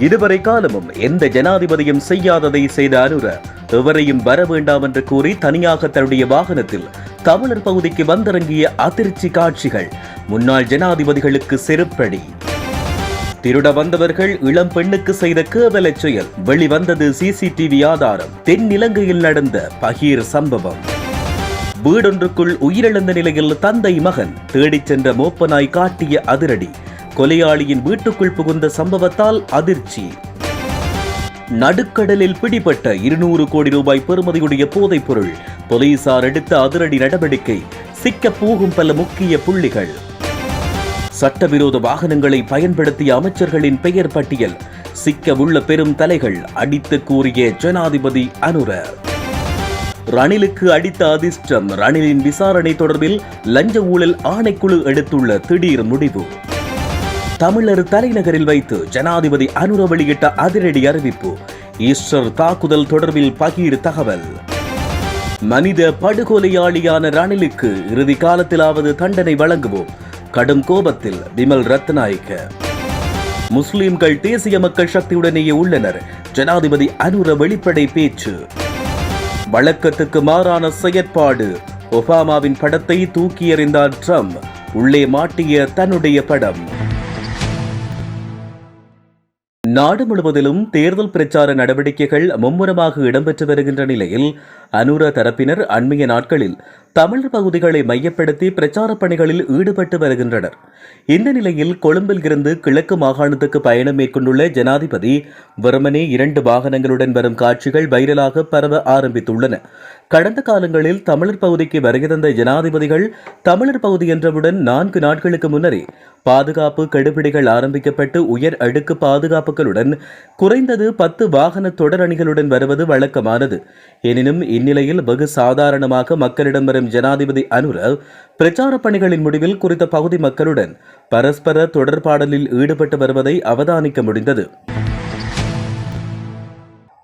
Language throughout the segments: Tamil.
இதுவரை காலமும் எந்த ஜனாதிபதியும் செய்யாததை செய்த அனுர எவரையும் வர வேண்டாம் என்று கூறி தனியாக தன்னுடைய வாகனத்தில் தமிழர் பகுதிக்கு வந்திறங்கிய அதிர்ச்சி காட்சிகள். முன்னாள் ஜனாதிபதிகளுக்கு செருப்படி. திருட வந்தவர்கள் இளம் பெண்ணுக்கு செய்த கேவல செயல். வெளிவந்தது சிசிடிவி ஆதாரம். தென்னிலங்கையில் நடந்த பகீர் சம்பவம். வீடொன்றுக்குள் உயிரிழந்த நிலையில் தந்தை மகன் தேடிச் சென்ற மோப்பனாய் காட்டிய அதிரடி. கொலையாளியின் வீட்டுக்குள் புகுந்த சம்பவத்தால் அதிர்ச்சி. நடுக்கடலில் பிடிபட்ட இருநூறு கோடி ரூபாய் பெறுமதியுடைய போதைப் பொருள். போலீசார் எடுத்த அதிரடி நடவடிக்கை சிக்க போகும் பல முக்கிய புள்ளிகள். சட்டவிரோத வாகனங்களை பயன்படுத்திய அமைச்சர்களின் பெயர் பட்டியல். சிக்க உள்ள பெரும் தலைகள் அடித்து கூறிய ஜனாதிபதி அனுர ரணிலுக்கு அடித்த அதிர்ஷ்டம் ரணிலின் விசாரணை தொடர்பில் லஞ்ச ஊழல் ஆணைக்குழு எடுத்துள்ள திடீர் முடிவு. தமிழர் தலைநகரில் வைத்து ஜனாதிபதி அனுர வெளியிட்ட அதிரடி அறிவிப்பு. ஈஸ்டர் தாக்குதல் தொடர்பில் பகீர் தகவல். மனித படுகொலையாளியான ரணிலுக்கு இறுதி காலத்திலாவது தண்டனை வழங்குவோம். கடும் கோபத்தில் விமல் ரத்நாயக்க. முஸ்லிம்கள் தேசிய மக்கள் சக்தியுடனேயே உள்ளனர். ஜனாதிபதி அனுர வெளிப்படை பேச்சு. வழக்கத்துக்கு மாறான செயற்பாடு. ஒபாமாவின் படத்தை தூக்கி எறிந்தார் ட்ரம்ப். உள்ளே மாட்டிய தன்னுடைய படம். நாடு முழுவதிலும் தேர்தல் பிரச்சார நடவடிக்கைகள் மும்முரமாக இடம்பெற்று வருகின்ற நிலையில் அனுர தரப்பினர் அண்மைய நாட்களில் தமிழர் பகுதிகளை மையப்படுத்தி பிரச்சார பணிகளில் ஈடுபட்டு வருகின்றனர். இந்த நிலையில் கொழும்பில் இருந்து கிழக்கு மாகாணத்துக்கு பயணம் மேற்கொண்டுள்ள ஜனாதிபதி வெறுமனே இரண்டு வாகனங்களுடன் வரும் காட்சிகள் வைரலாக பரவ ஆரம்பித்துள்ளன. கடந்த காலங்களில் தமிழர் பகுதிக்கு வருகை தந்த ஜனாதிபதிகள் தமிழர் பகுதி என்றவுடன் நான்கு நாட்களுக்கு முன்னரே பாதுகாப்பு கெடுபிடிகள் ஆரம்பிக்கப்பட்டு உயர் அடுக்கு பாதுகாப்புகளுடன் குறைந்தது பத்து வாகன தொடர் அணிகளுடன் வருவது வழக்கமானது. எனினும் இந்நிலையில் வெகு சாதாரணமாக மக்களிடம் வரும் ஜனாதிபதி அனுர பிரச்சார பணிகளின் முடிவில் குறித்த பகுதி மக்களுடன் பரஸ்பர தொடர்பாடலில் ஈடுபட்டு வருவதை அவதானிக்க முடிந்தது.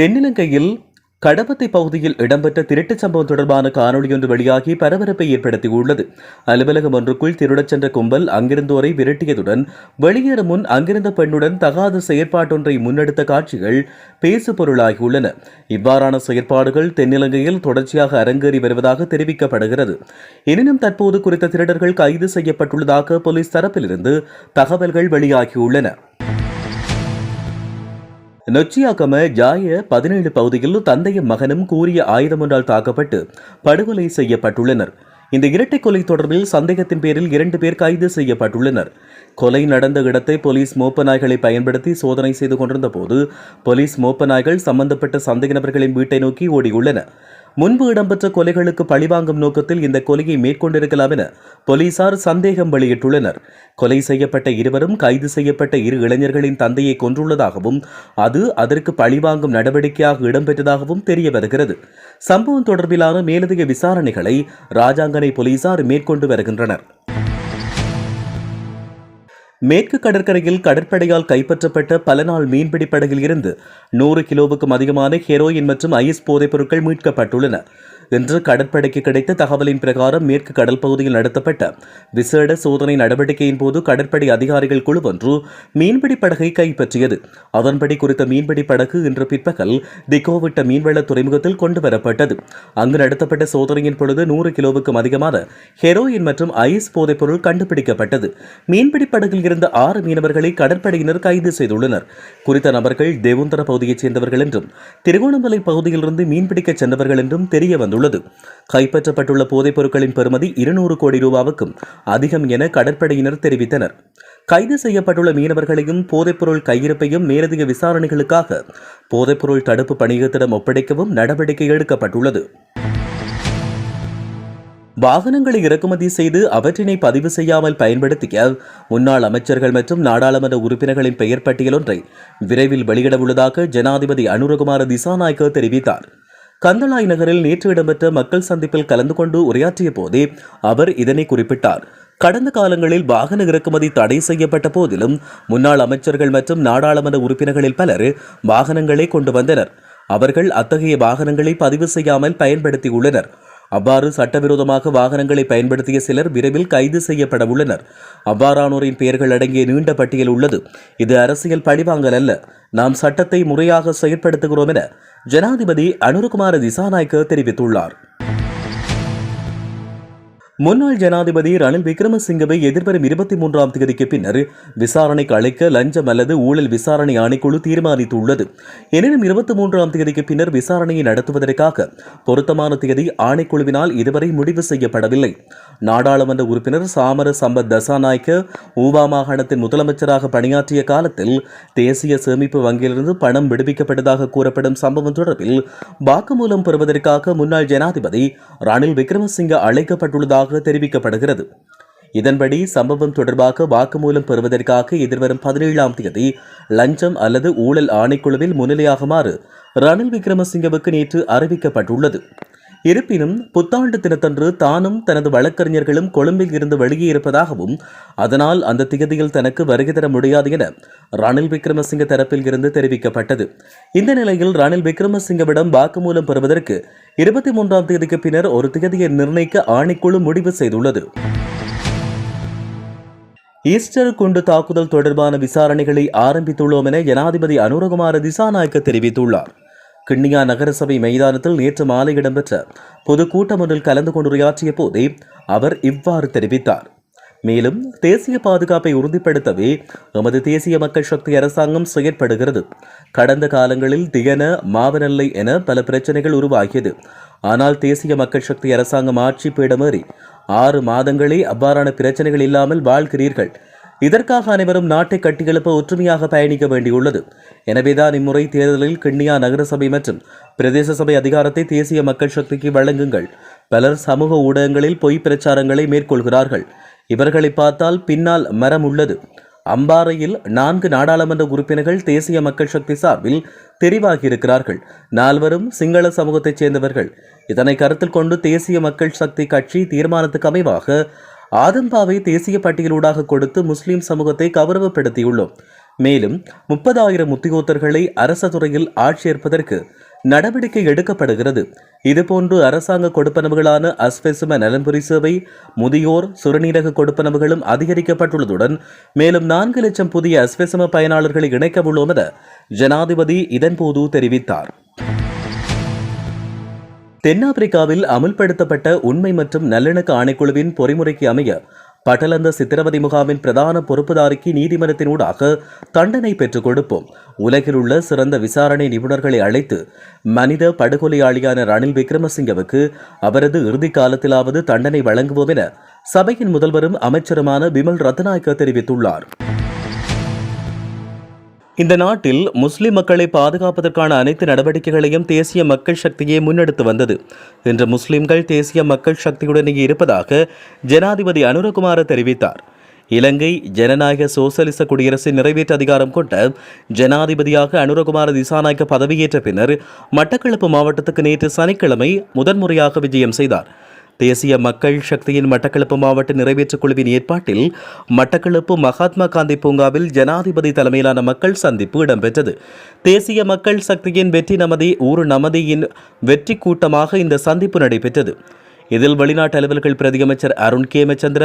தென்னிலங்கையில் கடப்பத்தை பகுதியில் இடம்பெற்ற திருட்டுச் சம்பவம் தொடர்பான காணொலியொன்று வெளியாகி பரபரப்பை ஏற்படுத்தியுள்ளது. அலுவலகம் ஒன்றுக்குள் திருடச் சென்ற கும்பல் அங்கிருந்தோரை விரட்டியதுடன் வெளியேறும் முன் அங்கிருந்த பெண்ணுடன் தகாத செயற்பாட்டொன்றை முன்னெடுத்த காட்சிகள் பேசு பொருளாகியுள்ளன இவ்வாறான செயற்பாடுகள் தென்னிலங்கையில் தொடர்ச்சியாக அரங்கேறி வருவதாக தெரிவிக்கப்படுகிறது. எனினும் தற்போது குறித்த திருடர்கள் கைது செய்யப்பட்டுள்ளதாக போலீஸ் தரப்பிலிருந்து தகவல்கள் வெளியாகியுள்ளன. நொச்சியாக்கம ஜாய பதினேழு பகுதியில் தந்தையும் மகனும் கூறிய ஆயுதம் ஒன்றால் தாக்கப்பட்டு படுகொலை செய்யப்பட்டுள்ளனர். இந்த இரட்டை கொலை தொடர்பில் சந்தேகத்தின் பேரில் இரண்டு பேர் கைது செய்யப்பட்டுள்ளனர். கொலை நடந்த இடத்தை போலீஸ் மோப்ப நாய்களை பயன்படுத்தி சோதனை செய்து கொண்டிருந்த போது போலீஸ் மோப்ப நாய்கள் சம்பந்தப்பட்ட சந்தேக நபர்களின் வீட்டை நோக்கி ஓடியுள்ளன. முன்பு இடம்பெற்ற கொலைகளுக்கு பழிவாங்கும் நோக்கத்தில் இந்த கொலையை மேற்கொண்டிருக்கலாம் என போலீசார் சந்தேகம் வெளியிட்டுள்ளனர். கொலை செய்யப்பட்ட இருவரும் கைது செய்யப்பட்ட இரு இளைஞர்களின் தந்தையை கொன்றுள்ளதாகவும் அது அதற்கு பழிவாங்கும் நடவடிக்கையாக இடம்பெற்றதாகவும் தெரிய வருகிறது சம்பவம் தொடர்பிலான மேலதிக விசாரணைகளை ராஜாங்கனை போலீசார் மேற்கொண்டு வருகின்றனர். மேற்கு கடற்கரையில் கடற்படையால் கைப்பற்றப்பட்ட பல நாள் மீன்பிடி படகில் இருந்து நூறு கிலோவுக்கும் அதிகமான ஹெரோயின் மற்றும் ஐஸ் போதைப் பொருட்கள் மீட்கப்பட்டுள்ளன. இன்று கடற்படைக்கு கிடைத்த தகவலின் பிரகாரம் மேற்கு கடல் பகுதியில் நடத்தப்பட்ட விசேட சோதனை நடவடிக்கையின் போது கடற்படை அதிகாரிகள் குழு ஒன்று மீன்பிடி படகை கைப்பற்றியது. அதன்படி குறித்த மீன்பிடி படகு இன்று பிற்பகல் திகோவிட்ட மீன்வள துறைமுகத்தில் கொண்டு வரப்பட்டது அங்கு நடத்தப்பட்ட சோதனையின் பொழுது நூறு கிலோவுக்கும் அதிகமான ஹெரோயின் மற்றும் ஐஸ் போதைப் பொருள் கண்டுபிடிக்கப்பட்டது. மீன்பிடி படகில் இருந்த ஆறு மீனவர்களை கடற்படையினர் கைது செய்துள்ளனர். குறித்த நபர்கள் தேவுந்தர பகுதியைச் சேர்ந்தவர்கள் என்றும் திருகோணமலை பகுதியிலிருந்து மீன்பிடிக்கச் சென்றவர்கள் என்றும் தெரிய வந்துள்ளது கைப்பற்றப்பட்டுள்ள போதைப் பொருட்களின் பெறுமதி இருநூறு கோடி ரூபாவுக்கும் அதிகம் என கடற்படையினர் தெரிவித்தனர். கைது செய்யப்பட்டுள்ள மீனவர்களையும் போதைப்பொருள் கையிருப்பையும் மேலதிக விசாரணைகளுக்காக போதைப்பொருள் தடுப்பு பணியகத்திடம் ஒப்படைக்கவும் நடவடிக்கை எடுக்கப்பட்டுள்ளது. வாகனங்களை இறக்குமதி செய்து அவற்றினை பதிவு செய்யாமல் பயன்படுத்திய முன்னாள் அமைச்சர்கள் மற்றும் நாடாளுமன்ற உறுப்பினர்களின் பெயர் பட்டியலொன்றை விரைவில் வெளியிட உள்ளதாக ஜனாதிபதி அனுரகுமார திசாநாயக்க தெரிவித்தார். கந்தளாய் நகரில் நேற்று இடம்பெற்ற மக்கள் சந்திப்பில் கலந்து கொண்டு உரையாற்றிய போதே அவர் இதனை குறிப்பிட்டார். கடந்த காலங்களில் வாகன இறக்குமதி தடை செய்யப்பட்ட போதிலும் முன்னாள் அமைச்சர்கள் மற்றும் நாடாளுமன்ற உறுப்பினர்களில் பலர் வாகனங்களை கொண்டு வந்தனர். அவர்கள் அத்தகைய வாகனங்களை பதிவு செய்யாமல் பயன்படுத்தியுள்ளனர். அவ்வாறு சட்டவிரோதமாக வாகனங்களை பயன்படுத்திய சிலர் விரைவில் கைது செய்யப்பட உள்ளனர் அவ்வாறானோரின் பெயர்கள் அடங்கிய நீண்ட பட்டியல் உள்ளது. இது அரசியல் பழிவாங்கல் அல்ல. நாம் சட்டத்தை முறையாக செயற்படுத்துகிறோம் என ஜனாதிபதி அனுருகுமார திசாநாயக்க தெரிவித்துள்ளார். முன்னாள் ஜனாதிபதி ரணில் விக்ரமசிங்கவை எதிர்வரும் இருபத்தி மூன்றாம் தேதிக்கு பின்னர் விசாரணைக்கு அழைக்க லஞ்சம் அல்லது ஊழல் விசாரணை ஆணைக்குழு தீர்மானித்துள்ளது. எனினும் இருபத்தி மூன்றாம் தேதிக்கு பின்னர் விசாரணையை நடத்துவதற்காக பொருத்தமான தேதி ஆணைக்குழுவினால் இதுவரை முடிவு செய்யப்படவில்லை. நாடாளுமன்ற உறுப்பினர் சாமர சம்பத் தசாநாயக்க ஊவா மாகாணத்தின் முதலமைச்சராக பணியாற்றிய காலத்தில் தேசிய சேமிப்பு வங்கியிலிருந்து பணம் விடுவிக்கப்பட்டதாக கூறப்படும் சம்பவம் தொடர்பில் வாக்குமூலம் பெறுவதற்காக முன்னாள் ஜனாதிபதி ரணில் விக்ரமசிங்க அழைக்கப்பட்டுள்ளதாக தெரிவிக்கப்படுகிறது. இதன்படி சம்பவம் தொடர்பாக வாக்குமூலம் பெறுவதற்காக எதிர்வரும் பதினேழாம் தேதி லஞ்சம் அல்லது ஊழல் ஆணைக்குழுவில் முன்னிலையாகுமாறு ரணில் விக்ரமசிங்கவுக்கு நேற்று அறிவிக்கப்பட்டுள்ளது. இருப்பினும் புத்தாண்டு தினத்தன்று தானும் தனது வழக்கறிஞர்களும் கொழும்பில் இருந்து வெளியே இருப்பதாகவும் அதனால் அந்த திகதியில் தனக்கு வருகை தர முடியாது என ரணில் விக்ரமசிங்க தரப்பில் இருந்து தெரிவிக்கப்பட்டது. இந்த நிலையில் ரணில் விக்ரமசிங்கவிடம் வாக்குமூலம் பெறுவதற்கு இருபத்தி மூன்றாம் தேதிக்கு பின்னர் ஒரு திகதியை நிர்ணயிக்க ஆணைக்குழு முடிவு செய்துள்ளது. ஈஸ்டர் குண்டு தாக்குதல் தொடர்பான விசாரணைகளை ஆரம்பித்துள்ளோம் என ஜனாதிபதி அனுரகுமார திசாநாயக்க தெரிவித்துள்ளார். கிண்ணியா நகரசபை மைதானத்தில் நேற்று மாலை இடம்பெற்ற பொதுக்கூட்டம் ஒன்றில் கலந்து கொண்டுரையாற்றிய போதே அவர் இவ்வாறு தெரிவித்தார். மேலும் தேசிய பாதுகாப்பை உறுதிப்படுத்தவே எமது தேசிய மக்கள் சக்தி அரசாங்கம் செயற்படுகிறது. கடந்த காலங்களில் தியன மாவனல்லை என பல பிரச்சனைகள் உருவாகியது. ஆனால் தேசிய மக்கள் சக்தி அரசாங்கம் ஆட்சி பீடமேறி ஆறு மாதங்களே அவ்வாறான பிரச்சனைகள் இல்லாமல் வாழ்கிறீர்கள். இதற்காக அனைவரும் நாட்டை கட்டியெழுப்ப ஒற்றுமையாக பயணிக்க வேண்டியுள்ளது. எனவேதான் இம்முறை தேர்தலில் கிண்ணியா நகரசபை மற்றும் பிரதேச சபை அதிகாரத்தை தேசிய மக்கள் சக்திக்கு வழங்குங்கள். பலர் சமூக ஊடகங்களில் பொய் பிரச்சாரங்களை மேற்கொள்கிறார்கள். இவர்களை பார்த்தால் பின்னால் மரம் உள்ளது. அம்பாறையில் நான்கு நாடாளுமன்ற உறுப்பினர்கள் தேசிய மக்கள் சக்தி சார்பில் தெரிவாகியிருக்கிறார்கள். நால்வரும் சிங்கள சமூகத்தைச் சேர்ந்தவர்கள். இதனை கருத்தில் கொண்டு தேசிய மக்கள் சக்தி கட்சி தீர்மானத்துக்கு அமைவாக ஆதம்பாவை தேசிய பட்டியலூடாக கொடுத்து முஸ்லிம் சமூகத்தை கௌரவப்படுத்தியுள்ளோம். மேலும் முப்பதாயிரம் உத்தியோகத்தர்களை அரச துறையில் ஆட்சேர்ப்பதற்கு நடவடிக்கை எடுக்கப்படுகிறது. இதுபோன்று அரசாங்க கொடுப்பனவுகளான அஸ்பெசும நலன்புரி சேவை முதியோர் சுரநீரக கொடுப்பனவுகளும் அதிகரிக்கப்பட்டுள்ளதுடன் மேலும் நான்கு லட்சம் புதிய அஸ்பெசும பயனாளர்களை இணைக்க உள்ளோம் என ஜனாதிபதி இதன்போது தெரிவித்தார். தென்னாப்பிரிக்காவில் அமுல்படுத்தப்பட்ட உண்மை மற்றும் நல்லிணக்க ஆணைக்குழுவின் பொறிமுறைக்கு அமைய பட்டலந்த சித்திரவதை முகாமின் பிரதான பொறுப்புதாரிக்கு நீதிமன்றத்தினூடாக தண்டனை பெற்றுக் கொடுப்போம். உலகில் உள்ள சிறந்த விசாரணை நிபுணர்களை அழைத்து மனித படுகொலையாளியான ரணில் விக்ரமசிங்கவுக்கு அவரது இறுதி காலத்திலாவது தண்டனை வழங்குவோம் என சபையின் முதல்வரும் அமைச்சருமான பிமல் ரத்நாயக்க தெரிவித்துள்ளார். இந்த நாட்டில் முஸ்லிம் மக்களை பாதுகாப்பதற்கான அனைத்து நடவடிக்கைகளையும் தேசிய மக்கள் சக்தியே முன்னெடுத்து வந்தது. இன்று முஸ்லிம்கள் தேசிய மக்கள் சக்தியுடனே இருப்பதாக ஜனாதிபதி அனுரகுமார தெரிவித்தார். இலங்கை ஜனநாயக சோசலிச குடியரசின் நிறைவேற்று அதிகாரம் கொண்ட ஜனாதிபதியாக அனுரகுமார திசாநாயக்க பதவியேற்ற பின்னர் மட்டக்களப்பு மாவட்டத்துக்கு நேற்று சனிக்கிழமை முதன்முறையாக விஜயம் செய்தார். தேசிய மக்கள் சக்தியின் மட்டக்களப்பு மாவட்ட நிறைவேற்றுக் குழுவின் ஏற்பாட்டில் மட்டக்களப்பு மகாத்மா காந்தி பூங்காவில் ஜனாதிபதி தலைமையிலான மக்கள் சந்திப்பு இடம்பெற்றது. தேசிய மக்கள் சக்தியின் வெற்றி நமதி ஊர் நமதியின் வெற்றி கூட்டமாக இந்த சந்திப்பு நடைபெற்றது. இதில் வெளிநாட்டு அலுவல்கள் பிரதியமைச்சர் அருண் கேமச்சந்திர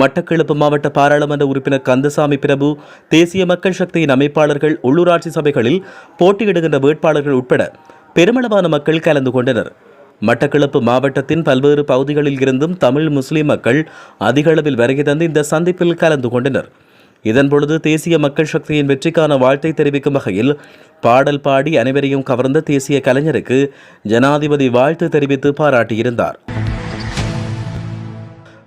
மட்டக்களப்பு மாவட்ட பாராளுமன்ற உறுப்பினர் கந்தசாமி பிரபு தேசிய மக்கள் சக்தியின் அமைப்பாளர்கள் உள்ளூராட்சி சபைகளில் போட்டியிடுகின்ற வேட்பாளர்கள் உட்பட பெருமளவான மக்கள் கலந்து கொண்டனர். மட்டக்களப்பு மாவட்டத்தின் பல்வேறு பகுதிகளில் இருந்தும் தமிழ் முஸ்லிம் மக்கள் அதிக அளவில் வருகை தந்து இந்த சந்திப்பில் கலந்து கொண்டனர். இதன்பொழுது தேசிய மக்கள் சக்தியின் வெற்றிக்கான வாழ்த்தை தெரிவிக்கும் வகையில் பாடல் பாடி அனைவரையும் கவர்ந்த தேசிய கலைஞருக்கு ஜனாதிபதி வாழ்த்து தெரிவித்து பாராட்டியிருந்தார்.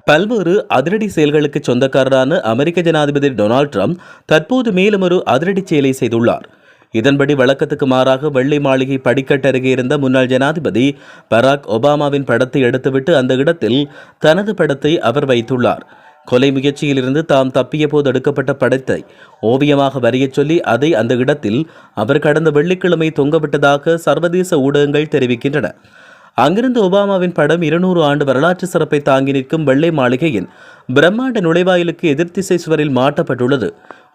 பல்வேறு அதிரடி செயல்களுக்கு சொந்தக்காரரான அமெரிக்க ஜனாதிபதி டொனால்ட் ட்ரம்ப் தற்போது மேலும் ஒரு அதிரடி செயலை செய்துள்ளார். இதன்படி வழக்கத்துக்கு மாறாக வெள்ளை மாளிகை படிக்கட்டு அருகே இருந்த முன்னாள் ஜனாதிபதி பராக் ஒபாமாவின் படத்தை எடுத்துவிட்டு அந்த இடத்தில் தனது படத்தை அவர் வைத்துள்ளார். கொலை முயற்சியிலிருந்து தாம் தப்பிய போது எடுக்கப்பட்ட படத்தை ஓவியமாக வரையச் சொல்லி அதை அந்த இடத்தில் அவர் கடந்த வெள்ளிக்கிழமை தொங்கவிட்டதாக சர்வதேச ஊடகங்கள் தெரிவிக்கின்றன. அங்கிருந்து ஒபாமாவின் படம் இருநூறு ஆண்டு வரலாற்று சிறப்பை தாங்கி நிற்கும் வெள்ளை மாளிகையின் பிரம்மாண்ட நுழைவாயிலுக்கு எதிர்த்திசை சுவரில் மாட்டப்பட்டுள்ளது.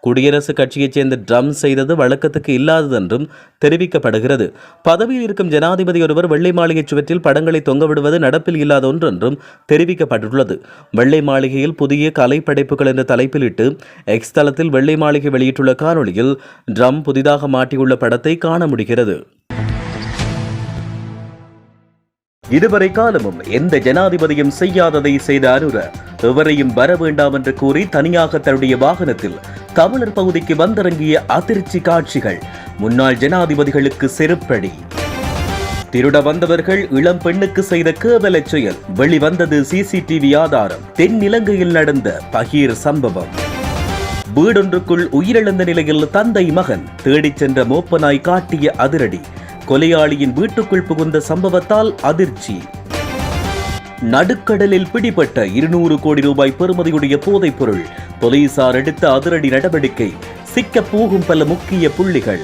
குடியரசுக் கட்சியைச் சேர்ந்த ட்ரம் செய்தது வழக்கத்துக்கு இல்லாதது என்றும் தெரிவிக்கப்படுகிறது. பதவியில் இருக்கும் ஜனாதிபதி ஒருவர் வெள்ளை மாளிகை சுவற்றில் படங்களை தொங்கவிடுவது நடப்பில் இல்லாத ஒன்று என்றும் தெரிவிக்கப்பட்டுள்ளது. வெள்ளை மாளிகையில் புதிய கலை படைப்புகள் என்ற தலைப்பிலிட்டு எக்ஸ் தளத்தில் வெள்ளை மாளிகை வெளியிட்டுள்ள காணொளியில் ட்ரம் புதிதாக மாட்டியுள்ள படத்தை காண முடிகிறது. இதுவரை காலமும் எந்த ஜனாதிபதியும் செய்யாததை செய்த அனுர எவரையும் வர வேண்டாம் என்று கூறி தனியாக தன்னுடைய வாகனத்தில் தமிழர் பகுதிக்கு வந்திறங்கிய அதிர்ச்சி காட்சிகள். முன்னாள் ஜனாதிபதிகளுக்கு செருப்படி. திருட வந்தவர்கள் இளம் பெண்ணுக்கு செய்த கேவல செயல். வெளிவந்தது சிசிடிவி ஆதாரம். தென்னிலங்கையில் நடந்த பகீர் சம்பவம். வீடொன்றுக்குள் உயிரிழந்த நிலையில் தந்தை மகன் தேடிச் சென்ற மோப்பனாய் காட்டிய அதிரடி. கொலையாளியின் வீட்டுக்குள் புகுந்த சம்பவத்தால் அதிர்ச்சி. நடுக்கடலில் பிடிபட்ட இருநூறு கோடி ரூபாய் பெறுமதியுடைய போதைப் பொருள். போலீசார் எடுத்த அதிரடி நடவடிக்கை சிக்க போகும் பல முக்கிய புள்ளிகள்.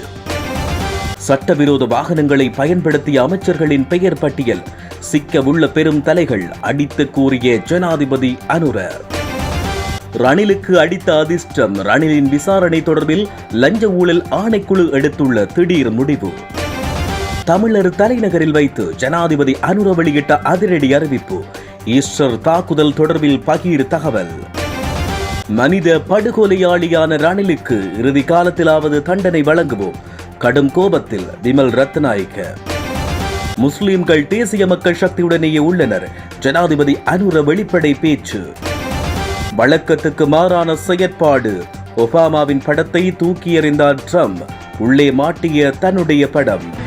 சட்டவிரோத வாகனங்களை பயன்படுத்திய அமைச்சர்களின் பெயர் பட்டியல். சிக்க உள்ள பெரும் தலைகள் அடித்து கூறிய ஜனாதிபதி அனுர ரணிலுக்கு அடித்த அதிர்ஷ்டம் ரணிலின் விசாரணை தொடர்பில் லஞ்ச ஊழல் ஆணைக்குழு எடுத்துள்ள திடீர் முடிவு. தமிழர் தலைநகரில் வைத்து ஜனாதிபதி அனுர வெளியிட்ட அதிரடி அறிவிப்பு. ஈஸ்டர் தாக்குதல் தொடர்பில் பகீர் தகவல். மனித படுகொலையாளியான ரணிலுக்கு இறுதி காலத்திலாவது தண்டனை வழங்குவோம். கடும் கோபத்தில் விமல் ரத்நாயக்க. முஸ்லிம்கள் தேசிய மக்கள் சக்தியுடனேயே உள்ளனர். ஜனாதிபதி அனுர வெளிப்படை பேச்சு. வழக்கத்துக்கு மாறான செயற்பாடு. ஒபாமாவின் படத்தை தூக்கி எறிந்தார் ட்ரம்ப். உள்ளே மாட்டிய தன்னுடைய படம்.